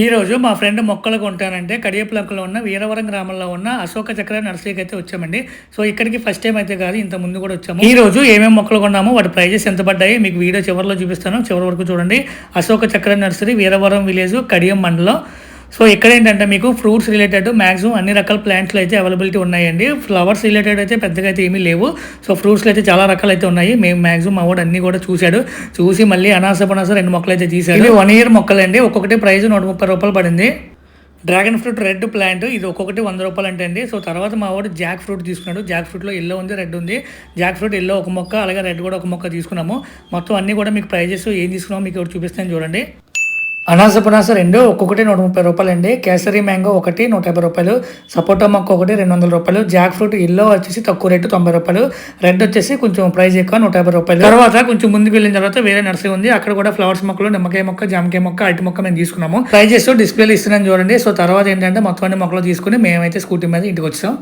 ఈరోజు మా ఫ్రెండ్ మొక్కలు కొంటానంటే కడియపులంకలో ఉన్న వీరవరం గ్రామంలో ఉన్న అశోక చక్ర నర్సరీకి అయితే వచ్చామండి. సో ఇక్కడికి ఫస్ట్ టైం అయితే కాదు ఇంత ముందు కూడా వచ్చాము. ఈ రోజు ఏమేమి మొక్కలు కొన్నామో వాటి ప్రైజెస్ ఎంత పడ్డాయి మీకు వీడియో చివరిలో చూపిస్తాను. చివరి వరకు చూడండి. అశోక చక్ర నర్సరీ వీరవరం విలేజ్ కడియం మండలం. సో ఇక్కడ ఏంటంటే మీకు ఫ్రూట్స్ రిలేటెడ్ మాక్సిమం అన్ని రకాల ప్లాంట్స్లో అయితే అవైలబిలిటీ ఉన్నాయండి. ఫ్లవర్స్ రిలేటెడ్ అయితే పెద్దగా అయితే ఏమీ లేవు. సో ఫ్రూట్స్లో అయితే చాలా రకాలు అయితే ఉన్నాయి. మేము మాక్సిమం మా వాడు అన్ని కూడా చూశాడు. చూసి మళ్ళీ అనాస పనాస రెండు మొక్కలు అయితే తీసాడు వన్ ఇయర్ మొక్కలండి. ఒక్కొక్కటి ప్రైస్ నూట ముప్పై రూపాయలు పడింది. డ్రాగన్ ఫ్రూట్ రెడ్ ప్లాంట్ ఇది ఒక్కొక్కటి వంద రూపాయలు అంటే అండి. సో తర్వాత మా వాడు జాక్ ఫ్రూట్ తీసుకున్నాడు. జాక్ ఫ్రూట్లో ఎల్లో ఉంది రెడ్ ఉంది. జాక్ ఫ్రూట్ ఎల్లో ఒక మొక్క అలాగే రెడ్ కూడా ఒక మొక్క తీసుకున్నాము. మొత్తం అన్ని కూడా మీకు ప్రైజెస్ ఏం తీసుకున్నామో మీకు ఒకటి చూపిస్తాను చూడండి. అనాస పనాస రెండు ఒక్కొక్కటి నూట ముప్పై రూపాయలు అండి కేసరి మ్యాంగో ఒకటి నూట యాభై రూపాయలు. సపోటా మొక్క ఒకటి రెండు వందల రూపాయలు. జాక్ ఫ్రూట్ ఇల్లో వచ్చేసి తక్కువ రేటు తొంభై రూపాయలు. రెడ్ వచ్చేసి కొంచెం ప్రైస్ ఎక్కువ నూట యాభై రూపాయలు. తర్వాత కొంచెం ముందుకు వెళ్ళిన తర్వాత వేరే నర్సరీ ఉంది. అక్కడ కూడా ఫ్లవర్స్ మొక్కలు నిమ్మకాయ మొక్క జామకాయ మొక్క అరటి మొక్క మేము తీసుకున్నాము. ప్రైజెస్ డిస్ప్లేలు ఇస్తున్నాను చూడండి. సో తర్వాత ఏంటంటే మొత్తం అన్ని మొక్కలు తీసుకుని మేమైతే స్కూటీ మీద ఇంటికి వచ్చాం.